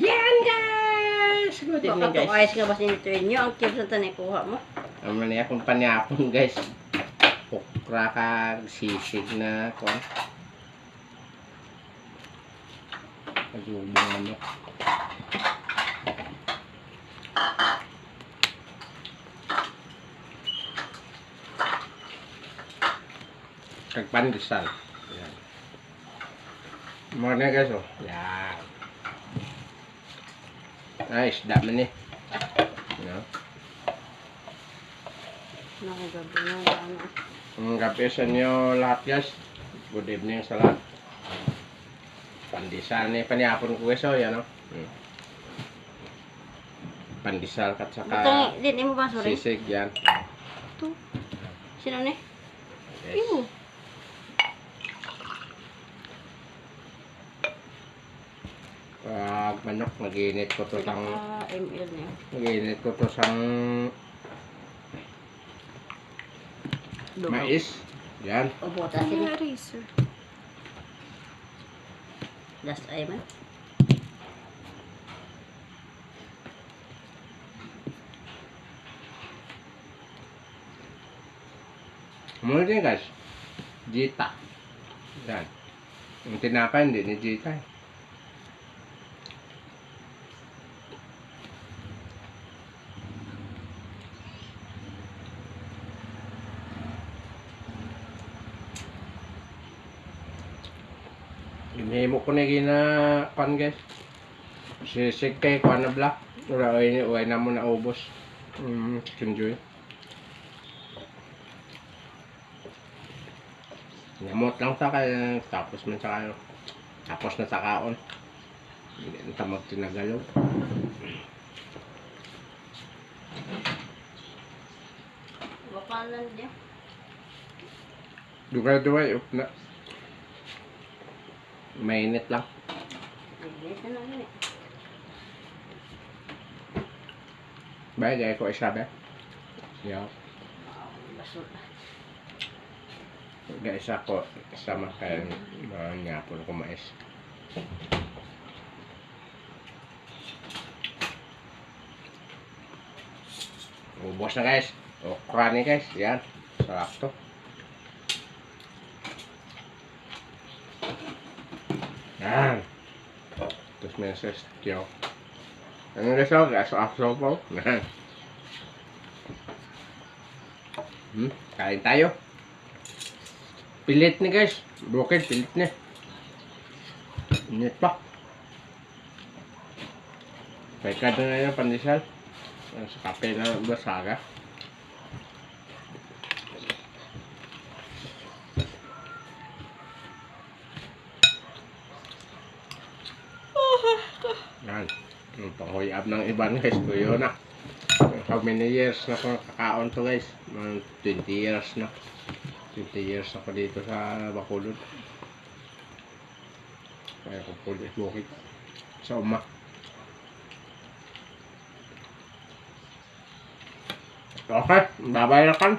Yan guys! Good evening guys. Ayos nga ba sinito inyo? Ang cute sa tanay kuha mo. Naman niya akong panyapon guys. Pukra ka, sisig na ko. Pagubong. Kagpandesal. Yan. Morning guys oh. Yan. Nice, dami ni. No? Nakagabi na ano. Ang gabi sa inyo lahat guys. Good evening sa lahat. Pandesal ni panyapon ko guys oh, yan oh. Hmm. Pandesal kat Ito, saka din mo ba, sorry? sisig yan. Ito. Sino ni? Yes. Iwo. Pag manok, naginit ko to sang ML niya. naginit ko to sang mais. Yan. Opo, tas ini. Eraser. Last eye man. Muna din guys. Jita. Yan. Yung tinapay hindi ni Jita eh. Inihimo ko na gina pan guys. Sisig kay kuan na black. Wala ay way na mo na ubos. Mm, enjoy. Namot lang sa kaya tapos man sa kayo. Tapos na sa kaon. Hindi na tamag tinagalaw. Bakalan niya. Dugay-dugay, up na. Mainit lang. Eh. Bay, gaya ko isa ba? Yeah. Ah. Gaya isa ko. Sama kaya mga nyapon ko mais. Ubos na guys. Okra ni guys. Yan. Sarap to. Yan. Tapos may sa stew. Ano guys ako? Gaso-aso po. Yan. Hmm, kain tayo. Pilit ni guys. Bukid, pilit ni. Init pa. Kaya kada na yung pandesal. Sa kape na basaga. Yan. Yung panghuyab ng iban guys. Tuyo na. How many years na ako nakakaon to guys? Mga 20 years na. 20 years ako dito sa Bacolod. Kaya ko po bukid. Sa uma. Okay, babay na kan.